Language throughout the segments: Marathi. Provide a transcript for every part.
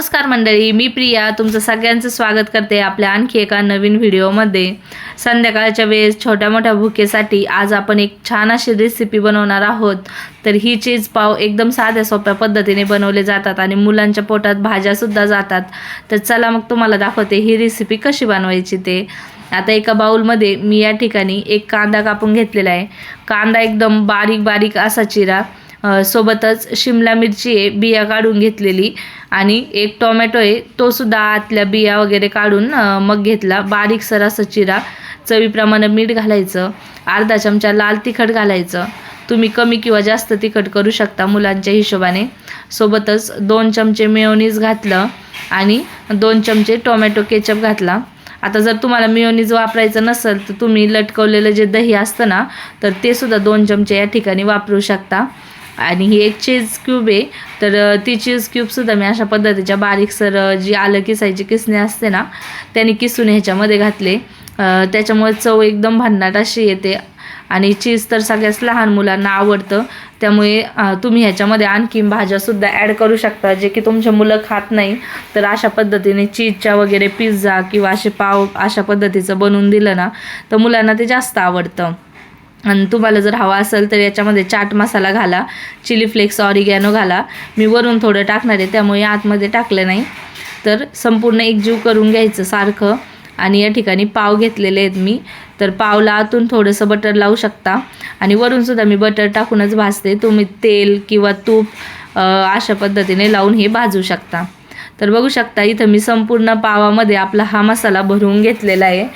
नमस्कार मंडळी मी प्रिया तुमचं सगळ्यांचं स्वागत करते आपल्या आणखी एका नवीन व्हिडिओमध्ये. संध्याकाळच्या वेळेस छोट्या मोठ्या भुकेसाठी आज आपण एक छान अशी रेसिपी बनवणार आहोत. तर ही चीज पाव एकदम साध्या सोप्या पद्धतीने बनवले जातात आणि मुलांच्या पोटात भाज्यासुद्धा जातात. तर चला मग तुम्हाला दाखवते ही रेसिपी कशी बनवायची ते. आता एका बाऊलमध्ये मी या ठिकाणी एक कांदा कापून घेतलेला आहे. कांदा एकदम बारीक बारीक असा चिरा. सोबतच शिमला मिरची आहे बिया काढून घेतलेली. आणि एक टोमॅटो आहे तो सुद्धा आतल्या बिया वगैरे काढून मग घेतला. बारीक असं चिरा चवीप्रमाणे मीठ घालायचं अर्धा चमचा लाल तिखट घालायचं. तुम्ही कमी किंवा जास्त तिखट करू शकता मुलांच्या हिशोबाने. सोबतच दोन चमचे मेयोनीज घातलं आणि दोन चमचे टोमॅटो केचप घातला. आता जर तुम्हाला मियोनीज वापरायचं नसेल तर तुम्ही लटकवलेलं जे दही असतं ना तर ते सुद्धा दोन चमचे या ठिकाणी वापरू शकता. आणि ही एक चीज क्यूब आहे. तर ती चीज क्यूबसुद्धा मी अशा पद्धतीच्या बारीकसर जी आलं किसायची किसणी असते ना त्याने किसून ह्याच्यामध्ये घातले. त्याच्यामुळे चव एकदम भन्नाट अशी येते. आणि चीज तर सगळ्याच लहान मुलांना आवडतं. त्यामुळे तुम्ही ह्याच्यामध्ये आणखी भाज्यासुद्धा ॲड करू शकता. जे की तुमचे मुलं खात नाही. तर अशा पद्धतीने चीजच्या वगैरे पिझ्झा किंवा असे पाव अशा पद्धतीचं बनवून दिलं ना तर मुलांना ते जास्त आवडतं. आणि तुम्हाला जर हवा असेल तर याच्यामध्ये चाट मसाला घाला चिली फ्लेक्स ऑरिगॅनो घाला. मी वरून थोडं टाकणार आहे त्यामुळे आतमध्ये टाकलं नाही. तर संपूर्ण एकजीव करून घ्यायचं सारखं. आणि या ठिकाणी पाव घेतलेले आहेत मी. तर पावला आतून थोडंसं बटर लावू शकता. आणि वरूनसुद्धा मी बटर टाकूनच भाजते. तुम्ही तेल किंवा तूप अशा पद्धतीने लावून हे भाजू शकता. तर बघू शकता इथं मी संपूर्ण पावामध्ये आपला हा मसाला भरवून घेतलेला आहे.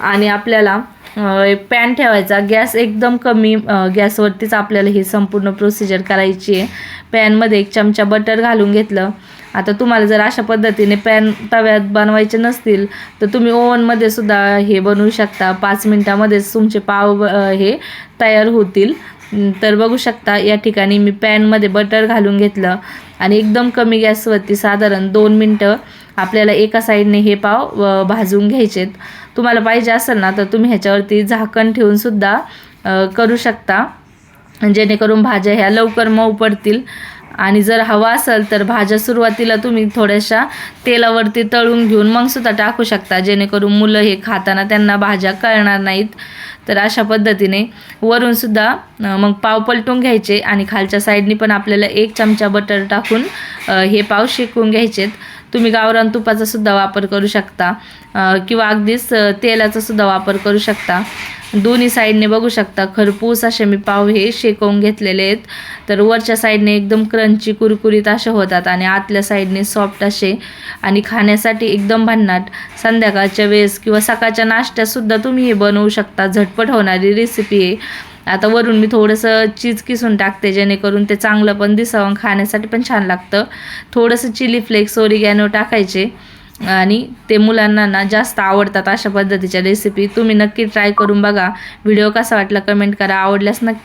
आणि आपल्याला पॅन ठेवायचा. गॅस एकदम कमी गॅसवरतीच आपल्याला ही संपूर्ण प्रोसिजर करायची आहे. पॅनमध्ये एक चमचा बटर घालून घेतलं. आता तुम्हाला जर अशा पद्धतीने पॅन तव्यात बनवायचे नसतील तर तुम्ही ओव्हनमध्ये सुद्धा हे बनवू शकता. पाच मिनटामध्येच तुमचे पाव हे तयार होतील. तर बघू शकता या ठिकाणी मी पॅनमध्ये बटर घालून घेतलं. आणि एकदम कमी गॅसवरती साधारण दोन मिनटं आपल्याला एका साईडने हे पाव भाजून घ्यायचेत. तुम्हाला पाहिजे असेल ना तर तुम्ही ह्याच्यावरती झाकण ठेवूनसुद्धा करू शकता. जेणेकरून भाज्या ह्या लवकर मऊ पडतील. आणि जर हवा असेल तर भाज्या सुरुवातीला तुम्ही थोड्याशा तेलावरती तळून घेऊन मग सुद्धा टाकू शकता. जेणेकरून मुलं हे खाताना त्यांना भाज्या कळणार नाहीत. तर अशा पद्धतीने वरूनसुद्धा मग पाव पलटून घ्यायचे. आणि खालच्या साईडनी पण आपल्याला एक चमचा बटर टाकून हे पाव शेकून घ्यायचेत. तुम्ही गावरान तुपाचा सुद्धा वापर करू शकता किंवा अगदीच तेलाचा सुद्धा वापर करू शकता. दोन्ही साईडने बघू शकता खरपूस असे मी पाव हे शेकवून घेतलेले आहेत. तर वरच्या साईडने एकदम क्रंची कुरकुरीत असे होतात आणि आतल्या साईडने सॉफ्ट असे. आणि खाण्यासाठी एकदम भन्नाट संध्याकाळच्या वेळेस किंवा सकाळच्या नाश्त्यातसुद्धा तुम्ही हे बनवू शकता. झटपट होणारी रेसिपी आहे. आता वरून मी थोडंसं चीज किसून टाकते जेणेकरून ते चांगलं पण दिसावं खाण्यासाठी पण छान लागतं. थोडंसं चिली फ्लेक्स ओरिगॅनो टाकायचे. आणि ते मुलांना ना जास्त आवडतात अशा पद्धतीच्या रेसिपी तुम्ही नक्की ट्राय करून बघा. व्हिडिओ कसा वाटला कमेंट करा. आवडल्यास नक्की